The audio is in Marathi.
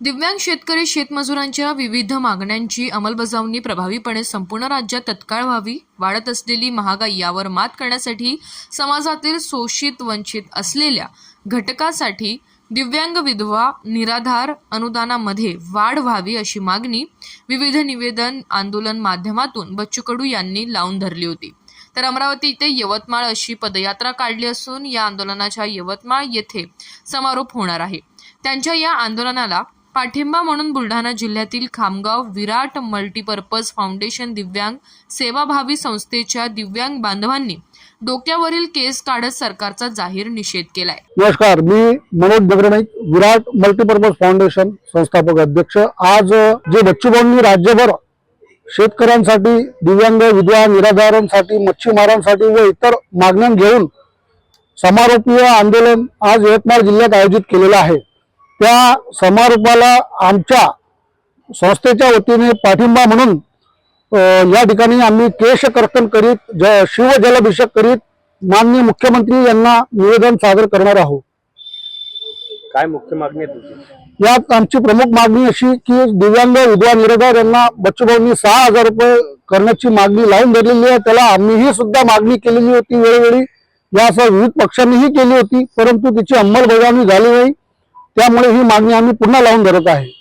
दिव्यांग शेतकरी शेतमजुरांच्या विविध मागण्यांची अंमलबजावणी प्रभावीपणे संपूर्ण राज्यात तत्काळ व्हावी वाढत असलेली महागाई यावर मात करण्यासाठी समाजातील शोषित वंचित असलेल्या घटकासाठी दिव्यांग विधवा निराधार अनुदानामध्ये वाढ व्हावी अशी मागणी विविध निवेदन आंदोलन माध्यमातून बच्चू कडू यांनी लावून धरली होती. तर अमरावती ते यवतमाळ अशी पदयात्रा काढली असून या आंदोलनाच्या यवतमाळ येथे समारोप होणार आहे. त्यांच्या या आंदोलनाला पाठिंबा म्हणून बुलढाणा जिल्ह्यातील खामगाव विराट मल्टीपर्पज फाउंडेशन दिव्यांग सेवाभावी संस्थेच्या दिव्यांग बांधवांनी डोक्यावरील केस काढत सरकारचा जाहीर निषेध केलाय. नमस्कार मी मनोज दगडनाईक विराट मल्टीपर्पज फाउंडेशन संस्थापक अध्यक्ष. आज जे बच्चूभाऊंनी राज्यभर शेतकऱ्यांसाठी दिव्यांग विधवा निराधारांसाठी मच्छीमारांसाठी व इतर मागण्या घेऊन समारोपीय आंदोलन आज यवतमाळ जिल्ह्यात आयोजित केलेलं आहे. त्या समारोपाला आमच्या संस्थेच्या वतीने पाठिंबा म्हणून या ठिकाणी आम्ही केश कर्तन करीत ज शिवजलाभिषेक करीत माननीय मुख्यमंत्री यांना निवेदन सादर करणार आहोत. काय मुख्य मागणी आहे यात आमची प्रमुख मागणी अशी की दिव्यांग विधवा निराधार यांना बच्चूभाऊंनी सहा हजार रुपये करण्याची मागणी लावून धरलेली आहे. त्याला आम्हीही सुद्धा मागणी केलेली होती वेळोवेळी. यासह विविध पक्षांनीही केली होती परंतु तिची अंमलबजावणी झाली नाही. त्यामुळे ही मागणी आम्ही पुन्हा लावून धरत आहे.